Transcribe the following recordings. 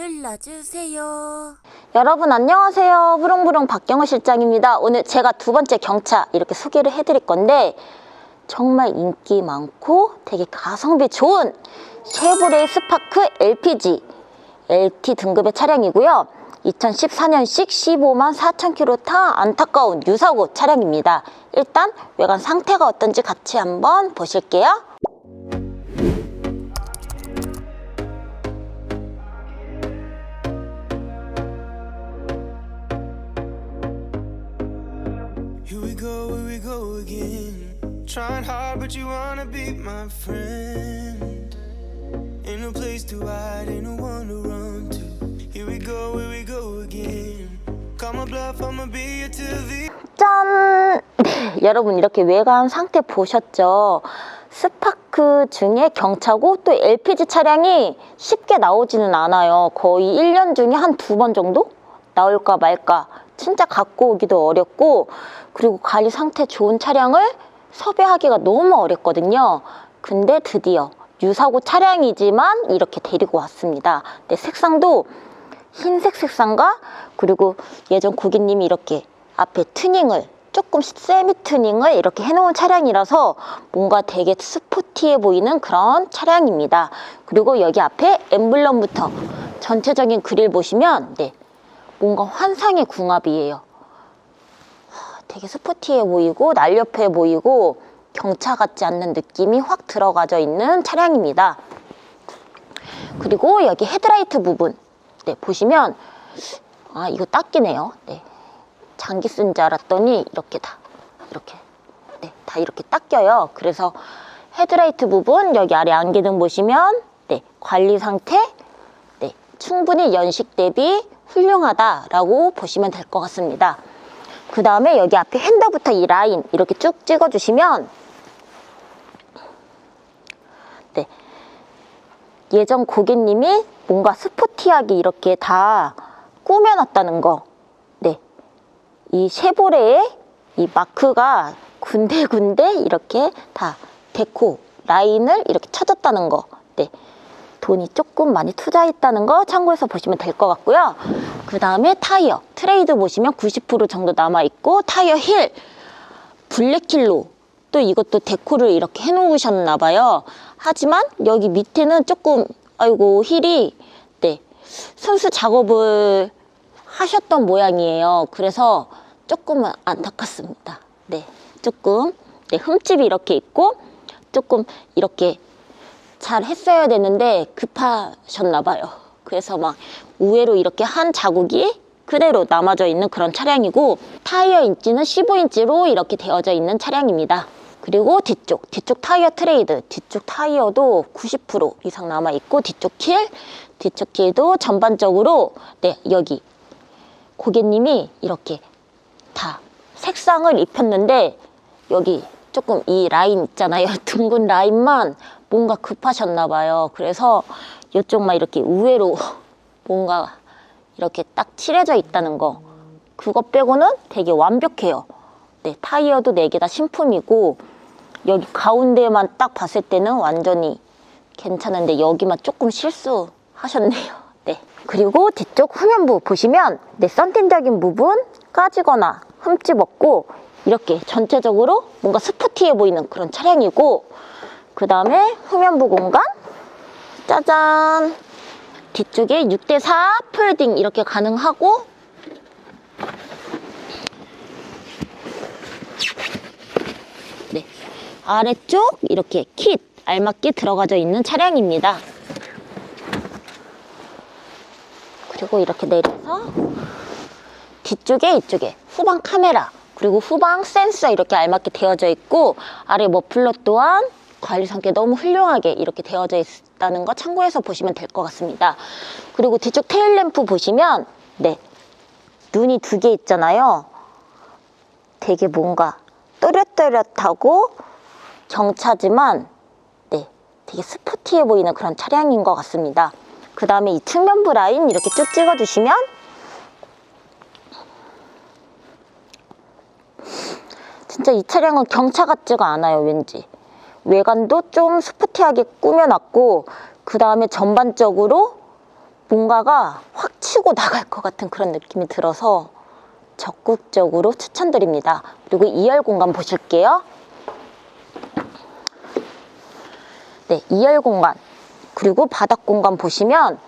눌러주세요. 여러분 안녕하세요. 부릉부릉 박경호 실장입니다. 오늘 제가 두 번째 경차 이렇게 소개를 해드릴 건데 정말 인기 많고 되게 가성비 좋은 쉐보레 스파크 LPG LT 등급의 차량이고요. 2014년식 15만 4천 킬로 타 안타까운 유사고 차량입니다. 일단 외관 상태가 어떤지 같이 한번 보실게요. Again. Trying hard, but you wanna be my friend. Ain't no place to hide, ain't no one to run to. Here we go, here we go again. Call my bluff, I'ma be here till the 짠! 네, 여러분 이렇게 외관 상태 보셨죠? 스파크 중에 경차고 또 LPG 차량이 쉽게 나오지는 않아요. 거의 1년 중에 한 두 번 정도 나올까 말까. 진짜 갖고 오기도 어렵고 그리고 관리 상태 좋은 차량을 섭외하기가 너무 어렵거든요. 근데 드디어 유사고 차량이지만 이렇게 데리고 왔습니다. 근데 색상도 흰색 색상과 그리고 예전 고객님이 이렇게 앞에 튜닝을 조금 세미 튜닝을 이렇게 해놓은 차량이라서 뭔가 되게 스포티해 보이는 그런 차량입니다. 그리고 여기 앞에 엠블럼부터 전체적인 그릴 보시면 네 뭔가 환상의 궁합이에요. 하, 되게 스포티해 보이고 날렵해 보이고 경차 같지 않는 느낌이 확 들어가져 있는 차량입니다. 그리고 여기 헤드라이트 부분 네 보시면 아 이거 닦이네요. 네 장기 쓴 줄 알았더니 이렇게 다 이렇게 네 다 이렇게 닦여요. 그래서 헤드라이트 부분 여기 아래 안개등 보시면 네 관리 상태 네 충분히 연식 대비 훌륭하다라고 보시면 될 것 같습니다. 그 다음에 여기 앞에 핸더부터 이 라인 이렇게 쭉 찍어주시면 네 예전 고객님이 뭔가 스포티하게 이렇게 다 꾸며놨다는 거. 네. 이 쉐보레의 이 마크가 군데군데 이렇게 다 데코 라인을 이렇게 쳐줬다는 거. 네. 돈이 조금 많이 투자했다는 거 참고해서 보시면 될 것 같고요. 그 다음에 타이어. 트레이드 보시면 90% 정도 남아있고, 타이어 힐. 블랙킬로. 또 이것도 데코를 이렇게 해놓으셨나 봐요. 하지만 여기 밑에는 조금, 아이고, 힐이, 네. 선수 작업을 하셨던 모양이에요. 그래서 조금은 안타깝습니다. 네. 조금, 네. 흠집이 이렇게 있고, 조금 이렇게 잘 했어야 되는데 급하셨나 봐요. 그래서 막 우회로 이렇게 한 자국이 그대로 남아져 있는 그런 차량이고 타이어 인치는 15인치로 이렇게 되어져 있는 차량입니다. 그리고 뒤쪽, 뒤쪽 타이어 트레이드, 뒤쪽 타이어도 90% 이상 남아 있고 뒤쪽 킬, 뒤쪽 킬도 전반적으로 네 여기 고객님이 이렇게 다 색상을 입혔는데 여기 조금 이 라인 있잖아요. 둥근 라인만 뭔가 급하셨나 봐요. 그래서 이쪽만 이렇게 우회로 뭔가 이렇게 딱 칠해져 있다는 거. 그거 빼고는 되게 완벽해요. 네, 타이어도 네개다 신품이고 여기 가운데만 딱 봤을 때는 완전히 괜찮은데 여기만 조금 실수하셨네요. 네. 그리고 뒤쪽 후면부 보시면 네, 썬팅적인 부분 까지거나 흠집 없고 이렇게 전체적으로 뭔가 스포티해 보이는 그런 차량이고 그 다음에 후면부 공간. 짜잔. 뒤쪽에 6대4 폴딩 이렇게 가능하고. 네. 아래쪽 이렇게 킷 알맞게 들어가져 있는 차량입니다. 그리고 이렇게 내려서 뒤쪽에 이쪽에 후방 카메라 그리고 후방 센서 이렇게 알맞게 되어져 있고 아래 머플러 또한 관리 상태 너무 훌륭하게 이렇게 되어져 있다는 거 참고해서 보시면 될 것 같습니다. 그리고 뒤쪽 테일 램프 보시면 네 눈이 두 개 있잖아요. 되게 뭔가 또렷또렷하고 경차지만 네 되게 스포티해 보이는 그런 차량인 것 같습니다. 그 다음에 이 측면부 라인 이렇게 쭉 찍어주시면 진짜 이 차량은 경차 같지가 않아요, 왠지. 외관도 좀 스포티하게 꾸며놨고, 그 다음에 전반적으로 뭔가가 확 치고 나갈 것 같은 그런 느낌이 들어서 적극적으로 추천드립니다. 그리고 2열 공간 보실게요. 네, 2열 공간. 그리고 바닥 공간 보시면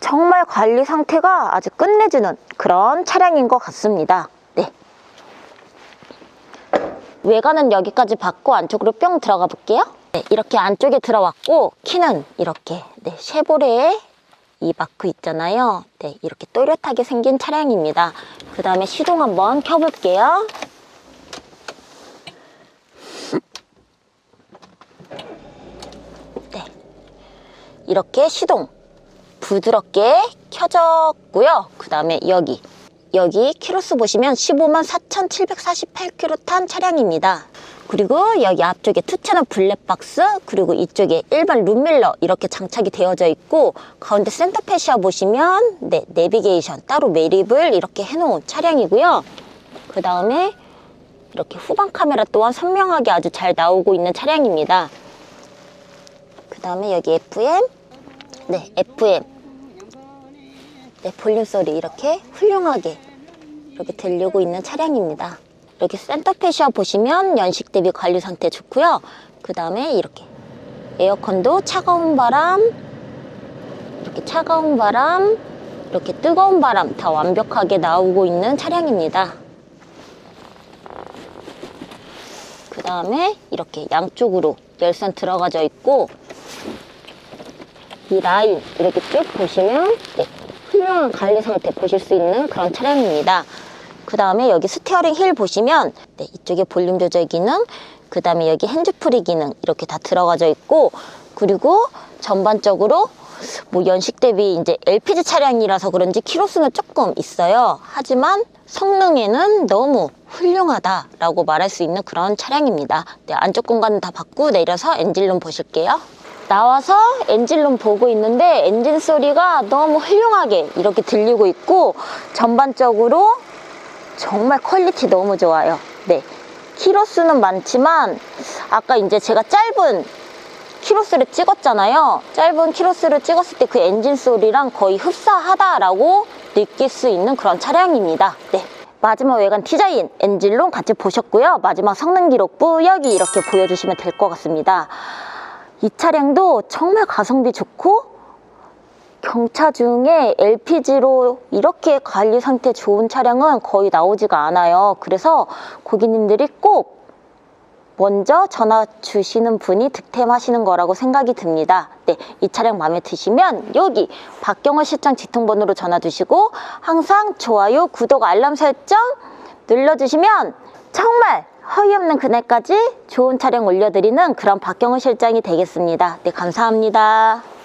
정말 관리 상태가 아주 끝내주는 그런 차량인 것 같습니다. 네. 외관은 여기까지 받고 안쪽으로 뿅 들어가 볼게요. 네, 이렇게 안쪽에 들어왔고 키는 이렇게 네, 쉐보레의 이 마크 있잖아요. 네, 이렇게 또렷하게 생긴 차량입니다. 그 다음에 시동 한번 켜볼게요. 네, 이렇게 시동 부드럽게 켜졌고요. 그 다음에 여기 여기 키로수 보시면 15만 4,748km 탄 차량입니다. 그리고 여기 앞쪽에 투체너 블랙박스 그리고 이쪽에 일반 룸밀러 이렇게 장착이 되어져 있고 가운데 센터페시아 보시면 네 내비게이션 따로 매립을 이렇게 해놓은 차량이고요. 그 다음에 이렇게 후방 카메라 또한 선명하게 아주 잘 나오고 있는 차량입니다. 그 다음에 여기 FM 네 FM 네, 볼륨 소리 이렇게 훌륭하게 이렇게 들리고 있는 차량입니다. 여기 센터페시아 보시면 연식 대비 관리 상태 좋고요. 그 다음에 이렇게 에어컨도 차가운 바람, 이렇게 차가운 바람, 이렇게 뜨거운 바람 다 완벽하게 나오고 있는 차량입니다. 그 다음에 이렇게 양쪽으로 열선 들어가져 있고 이 라인 이렇게 쭉 보시면 네, 훌륭한 관리 상태 보실 수 있는 그런 차량입니다. 그 다음에 여기 스티어링 힐 보시면 네, 이쪽에 볼륨 조절 기능, 그 다음에 여기 핸즈프리 기능 이렇게 다 들어가져 있고 그리고 전반적으로 뭐 연식 대비 이제 LPG 차량이라서 그런지 키로수는 조금 있어요. 하지만 성능에는 너무 훌륭하다라고 말할 수 있는 그런 차량입니다. 네, 안쪽 공간은 다 받고 내려서 엔진룸 보실게요. 나와서 엔진룸 보고 있는데 엔진 소리가 너무 훌륭하게 이렇게 들리고 있고 전반적으로 정말 퀄리티 너무 좋아요. 네. 키로수는 많지만 아까 이제 제가 짧은 키로수를 찍었잖아요. 짧은 키로수를 찍었을 때 그 엔진 소리랑 거의 흡사하다라고 느낄 수 있는 그런 차량입니다. 네. 마지막 외관 디자인 엔진룸 같이 보셨고요. 마지막 성능 기록부 여기 이렇게 보여주시면 될 것 같습니다. 이 차량도 정말 가성비 좋고 경차 중에 LPG로 이렇게 관리 상태 좋은 차량은 거의 나오지가 않아요. 그래서 고객님들이 꼭 먼저 전화 주시는 분이 득템하시는 거라고 생각이 듭니다. 네, 이 차량 마음에 드시면 여기 박경호 실장 지통번호로 전화 주시고 항상 좋아요, 구독, 알람 설정 눌러주시면 정말 허위 없는 그날까지 좋은 차량 올려드리는 그런 박경호 실장이 되겠습니다. 네, 감사합니다.